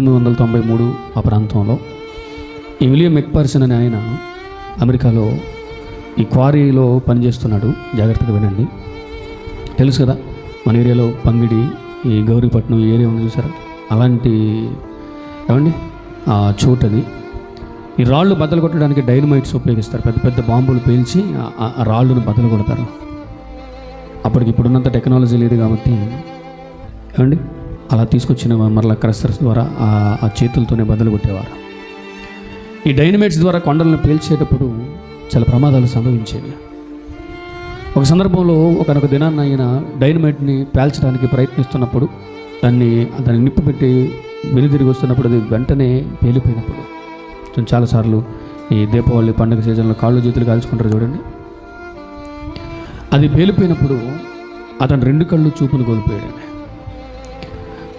పద్దెనిమిది వందల తొంభై మూడు ఆ ప్రాంతంలో ఈ విలియం మెక్పర్సన్ అనే ఆయన అమెరికాలో ఈ క్వారీలో పనిచేస్తున్నాడు. జాగ్రత్తగా వినండి. తెలుసు కదా మన ఏరియాలో పంగిడి ఈ గౌరీపట్నం ఈ ఏరియా ఉంది చూసారా? అలాంటి ఏమండి? ఆ చోటు అది. ఈ రాళ్ళు బద్దలు కొట్టడానికి డైనమైట్స్ ఉపయోగిస్తారు. పెద్ద పెద్ద బాంబులు పేల్చి ఆ- రాళ్ళను బద్దలు కొడతారు అప్పటికి ఇప్పుడున్నంత టెక్నాలజీ లేదు కాబట్టి ఏమండి? అలా తీసుకొచ్చిన మరలా క్రస్టర్స్ ద్వారా ఆ- చేతులతోనే బద్దలు కొట్టేవారు. ఈ డైనమైట్స్ ద్వారా కొండలను పేల్చేటప్పుడు చాలా ప్రమాదాలు సంభవించేవి. ఒక సందర్భంలో ఒకనొక దినాన్న ఆయన డైనమైట్ని పేల్చడానికి ప్రయత్నిస్తున్నప్పుడు దాన్ని దాన్ని నిప్పు పెట్టి వెనుదిరిగి వస్తున్నప్పుడు అది వెంటనే పేలిపోయినప్పుడు. చాలాసార్లు ఈ దీపావళి పండుగ సీజన్లో కాళ్ళు చేతులు కాల్చుకుంటారు చూడండి. అది పేలిపోయినప్పుడు అతను రెండు కళ్ళు చూపును కోల్పోయాడు.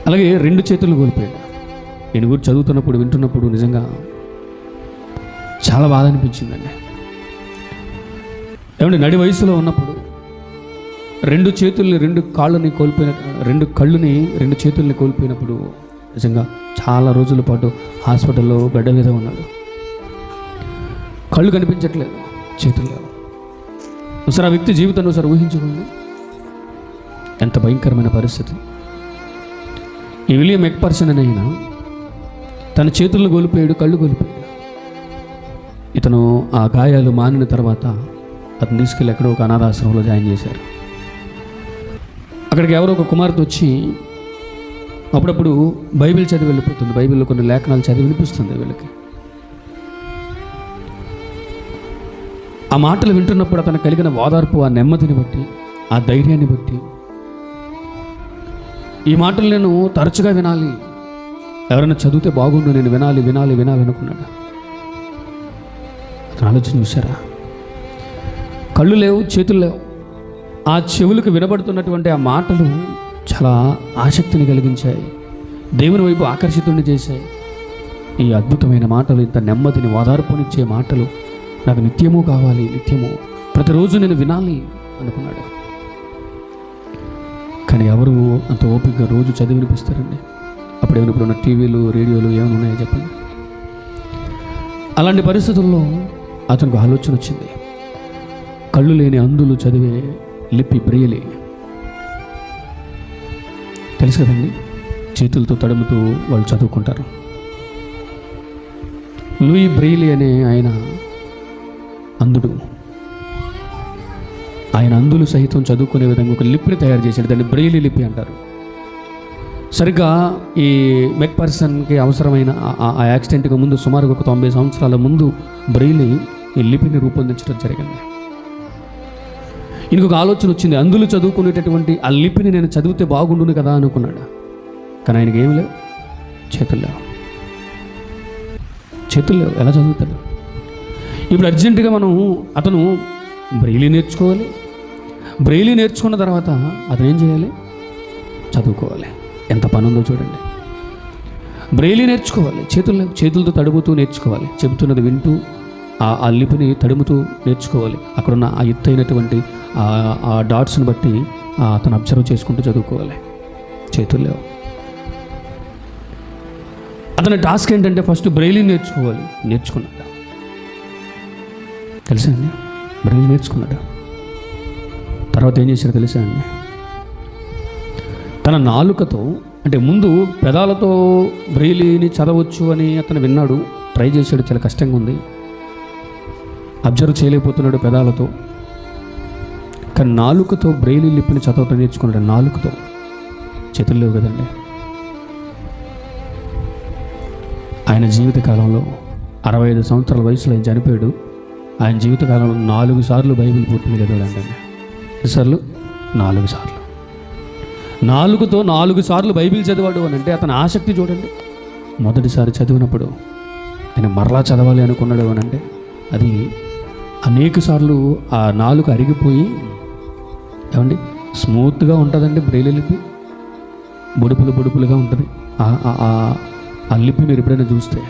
అలాగే రెండు చేతులు కోల్పోయాడు. నేను కూడా చదువుతున్నప్పుడు వింటున్నప్పుడు నిజంగా చాలా బాధ అనిపించిందండి. ఏమంటే నడి వయసులో ఉన్నప్పుడు రెండు చేతుల్ని రెండు కాళ్ళని కోల్పోయిన రెండు కళ్ళుని రెండు చేతుల్ని కోల్పోయినప్పుడు నిజంగా చాలా రోజుల పాటు హాస్పిటల్లో బెడ్ మీద ఉన్నాడు. కళ్ళు కనిపించట్లేదు చేతులు లేవు. ఒకసారి ఆ వ్యక్తి జీవితాన్ని ఒకసారి ఊహించుకోండి. ఎంత భయంకరమైన పరిస్థితి. ఈ విలియం ఎక్పర్సన్ అని ఆయన తన చేతులు కోల్పోయాడు కళ్ళు కోల్పోయాడు. ఇతను ఆ గాయాలు మానిన తర్వాత అతను తీసుకెళ్ళి ఎక్కడో ఒక అనాథాశ్రమంలో జాయిన్ చేశారు. అక్కడికి ఎవరో ఒక కుమార్తె వచ్చి అప్పుడప్పుడు బైబిల్ చదివి వెళ్ళిపోతుంది. బైబిల్లో కొన్ని లేఖనాలు చదివి వినిపిస్తుంది వీళ్ళకి. ఆ మాటలు వింటున్నప్పుడు అతను కలిగిన ఓదార్పు ఆ నెమ్మదిని బట్టి ఆ ధైర్యాన్ని బట్టి ఈ మాటలు నేను తరచుగా వినాలి. ఎవరైనా చదివితే బాగుండు నేను వినాలి వినాలి వినాలి అనుకున్నాడు అతను ఆలోచన చూసారా కళ్ళు లేవు చేతులు లేవు. ఆ చెవులకు వినబడుతున్నటువంటి ఆ మాటలు చాలా ఆసక్తిని కలిగించాయి. దేవుని వైపు ఆకర్షితుడిని చేశాయి. ఈ అద్భుతమైన మాటలు ఇంత నెమ్మదిని ఓదార్పునిచ్చే మాటలు నాకు నిత్యము కావాలి నిత్యము. ప్రతిరోజు నేను వినాలి అనుకున్నాడు. కానీ ఎవరు అంత ఓపికగా రోజు చదివి వినిపిస్తారండి? అప్పుడు ఏమైనా ఇప్పుడు ఉన్న టీవీలు రేడియోలు ఏమైనా ఉన్నాయో చెప్పండి? అలాంటి పరిస్థితుల్లో అతనికి ఆలోచన వచ్చింది. కళ్ళు లేని అందులు చదివే లిపి బ్రియలి. తెలుసు కదండి చేతులతో తడుముతూ వాళ్ళు చదువుకుంటారు. లూయి బ్రెయిలీ అనే ఆయన అందుడు. ఆయన అందులు సహితం చదువుకునే విధంగా ఒక లిపిని తయారు చేశాడు. దాన్ని బ్రెయిలీ లిపి అంటారు. సరిగ్గా ఈ మెక్ పర్సన్కి అవసరమైన ఆ- యాక్సిడెంట్కి ముందు సుమారుగా ఒక తొంభై సంవత్సరాల ముందు బ్రెయిలీ ఈ లిపిని రూపొందించడం జరిగింది. ఇంకొక ఆలోచన వచ్చింది. అందులో చదువుకునేటటువంటి ఆ లిపిని నేను చదివితే బాగుండును కదా అనుకున్నాడు. కానీ ఆయనకి ఏమి లేవు. చేతులు లేవు. చేతులు లేవు. ఎలా చదువుతాడు? ఇప్పుడు అర్జెంటుగా మనం అతను బ్రెయిలీ నేర్చుకోవాలి. బ్రెయిలీ నేర్చుకున్న తర్వాత అతను ఏం చేయాలి? చదువుకోవాలి. ఎంత పని ఉందో చూడండి. బ్రెయిలీ నేర్చుకోవాలి. చేతులు చేతులతో తడుముతూ నేర్చుకోవాలి. చెబుతున్నది వింటూ ఆ లిపిని తడుముతూ నేర్చుకోవాలి. అక్కడున్న ఆ ఎత్తైనటువంటి ఆ- డాట్స్ని బట్టి అతను అబ్జర్వ్ చేసుకుంటూ చదువుకోవాలి. చేతులు లేవు. అతని టాస్క్ ఏంటంటే ఫస్ట్ బ్రెయిలీ నేర్చుకోవాలి. నేర్చుకున్నాడు తెలుసండి అండి నేర్చుకున్నాడు? తర్వాత ఏం చేశారో తెలుసా అండి? తన నాలుకతో అంటే ముందు పెదాలతో బ్రెయిలీని చదవచ్చు అని అతను విన్నాడు. ట్రై చేశాడు చాలా కష్టంగా ఉంది. అబ్జర్వ్ చేయలేకపోతున్నాడు పెదాలతో. కానీ నాలుకతో బ్రెయిలీ లిపిని చదవటం నేర్చుకున్నాడు నాలుకతో. చేతులు లేవు కదండి. ఆయన జీవితకాలంలో అరవై ఐదు సంవత్సరాల వయసులో ఆయన చనిపోయాడు. ఆయన జీవితకాలంలో నాలుగు సార్లు బైబిల్ పూర్తి చదివాడు సార్లు? నాలుగు సార్లు. నాలుగుతో నాలుగు సార్లు బైబిల్ చదివాడు అని అంటే అతని ఆసక్తి చూడండి. మొదటిసారి చదివినప్పుడు నేను మరలా చదవాలి అనుకున్నాడు అని అంటే అది అనేక సార్లు ఆ నాలుగు అరిగిపోయి ఏమండి? స్మూత్గా ఉంటుందండి బ్రెయిలీ లిపి. బుడుపులు బుడుపులుగా ఉంటుంది. ఆ- ఆ- ఆ లిపి మీరు ఎప్పుడైనా చూస్తే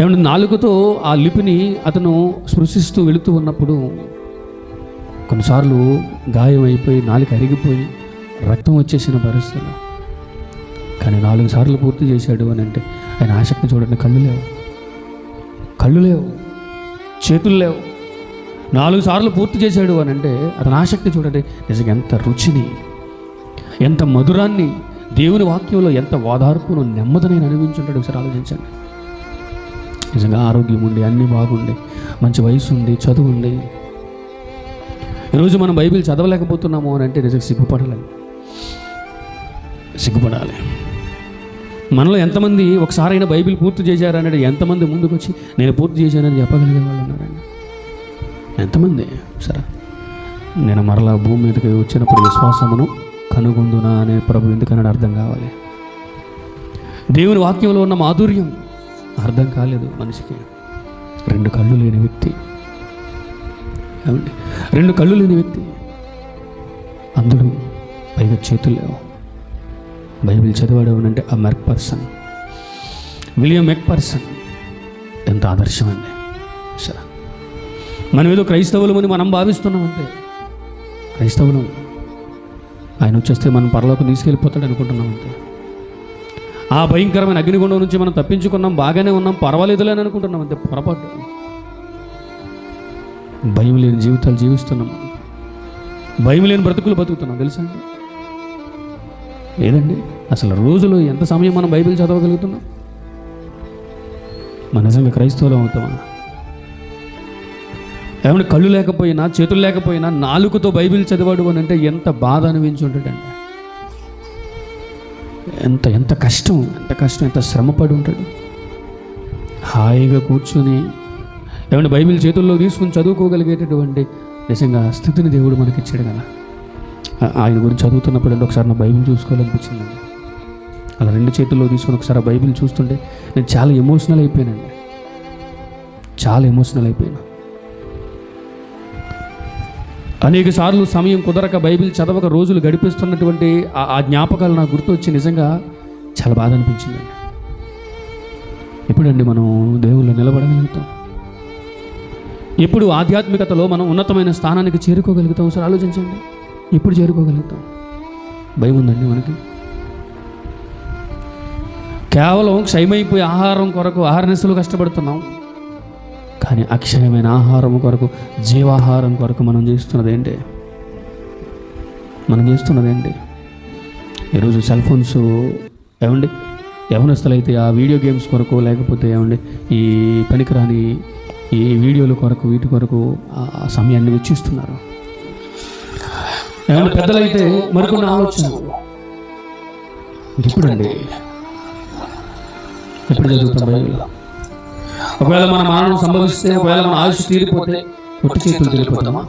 ఏమంటే నాలుగుతో ఆ లిపిని అతను స్పృశిస్తూ వెళుతూ ఉన్నప్పుడు కొన్నిసార్లు గాయం అయిపోయి నాలుక అరిగిపోయి రక్తం వచ్చేసిన పరిస్థితులు. కానీ నాలుగు సార్లు పూర్తి చేశాడు అని అంటే ఆయన ఆసక్తి చూడండి కళ్ళు లేవు. కళ్ళు లేవు. చేతులు లేవు. నాలుగు సార్లు పూర్తి చేశాడు అని అంటే అతని ఆసక్తి చూడండి నిజంగా ఎంత రుచిని ఎంత మధురాన్ని దేవుని వాక్యంలో ఎంత ఓదార్పును నెమ్మదిని అనిపించుంటాడు ఒకసారి ఆలోచించండి. నిజంగా ఆరోగ్యం ఉండి అన్నీ బాగుండి మంచి వయసు ఉండి చదువు ఉండి. ఈరోజు మనం బైబిల్ చదవలేకపోతున్నాము అని అంటే నిజంగా సిగ్గుపడాలి. సిగ్గుపడాలి. మనలో ఎంతమంది ఒకసారైనా బైబిల్ పూర్తి చేశారన్నాడు ఎంతమంది ముందుకు వచ్చి నేను పూర్తి చేశానని చెప్పగలిగే వాళ్ళు ఉన్నారండి? ఎంతమంది? సరే. నేను మరలా భూమి మీదకి వచ్చినప్పుడు విశ్వాసమును కనుగొందునా అనే ప్రభు ఎందుకన్నాడు అర్థం కావాలి? దేవుని వాక్యంలో ఉన్న మాధుర్యం అర్థం కాలేదు మనిషికి. రెండు కళ్ళు లేని వ్యక్తి. ఏమండి? రెండు కళ్ళు లేని వ్యక్తి. అందరూ పైగా చేతులు లేవు. బైబిల్ చదివాడు అంటే ఆ మెక్ పర్సన్. William McPherson. ఎంత ఆదర్శం అండి. సరే. మనం ఏదో క్రైస్తవులమని మనం భావిస్తున్నాం అంతే. క్రైస్తవులం. ఆయన వచ్చేస్తే మనం పరలోకి తీసుకెళ్ళిపోతాడు అనుకుంటున్నాం అంతే. ఆ భయంకరమైన అగ్నిగుండం నుంచి మనం తప్పించుకున్నాం బాగానే ఉన్నాం పర్వాలేదులే అని అనుకుంటున్నాం. అంతే పొరపాటు. భయం లేని జీవితాలు జీవిస్తున్నాం. భయం లేని బ్రతుకులు బతుకుతున్నాం తెలుసా? అండి ఏదండి? అసలు రోజులో ఎంత సమయం మనం బైబిల్ చదవగలుగుతున్నాం? మన నిజంగా క్రైస్తవులు అవుతామా? ఏమైనా కళ్ళు లేకపోయినా చేతులు లేకపోయినా నాలుగుతో బైబిల్ చదివాడు అని అంటే ఎంత బాధ అనిపించి ఉంటాడండి ఎంత ఎంత కష్టం ఎంత కష్టం ఎంత శ్రమపడి ఉంటాడు. హాయిగా కూర్చొని ఏమంటే బైబిల్ చేతుల్లో తీసుకుని చదువుకోగలిగేటటువంటి నిజంగా స్థితిని దేవుడు మనకి ఇచ్చాడు కదా ఆయన గురించి చదువుతున్నప్పుడు అంటే ఒకసారి నా బైబిల్ చూసుకోవాలనిపించింది. అలా రెండు చేతుల్లో తీసుకుని ఒకసారి ఆ బైబిల్ చూస్తుంటే నేను చాలా ఎమోషనల్ అయిపోయానండి. చాలా ఎమోషనల్ అయిపోయాను. అనేక సార్లు సమయం కుదరక బైబిల్ చదవక రోజులు గడిపిస్తున్నటువంటి ఆ- జ్ఞాపకాలు నాకు గుర్తొచ్చి నిజంగా చాలా బాధ అనిపించింది. ఎప్పుడండి మనం దేవుళ్ళు నిలబడగలుగుతాం? ఎప్పుడు ఆధ్యాత్మికతలో మనం ఉన్నతమైన స్థానానికి చేరుకోగలుగుతాం? ఒకసారి ఆలోచించండి. ఎప్పుడు చేరుకోగలుగుతాం? భయం ఉందండి మనకి. కేవలం క్షయమైపోయి ఆహారం కొరకు ఆహార నిశలు కష్టపడుతున్నాం. కానీ అక్షయమైన ఆహారం కొరకు జీవాహారం కొరకు మనం చేస్తున్నది ఏంటి? మనం చేస్తున్నది ఏంటి? ఈరోజు సెల్ ఫోన్స్ ఏమండి? యవనస్తులైతే ఆ వీడియో గేమ్స్ కొరకు లేకపోతే ఏమండి ఈ పనికిరాని ఈ వీడియోల కొరకు వీటి కొరకు ఆ సమయాన్ని వెచ్చిస్తున్నారు. ఏమంటే పెద్దలైతే మరికొన్ని ఆలోచనలు. ఇప్పుడండి ఎప్పుడు చదువుతాం బైబిల్లో? ఒకవేళ మన మరణం సంభవిస్తే ఒకవేళ మన ఆయుష్ తీరిపోతే ఒట్టి చేతులు తీరిపోతామా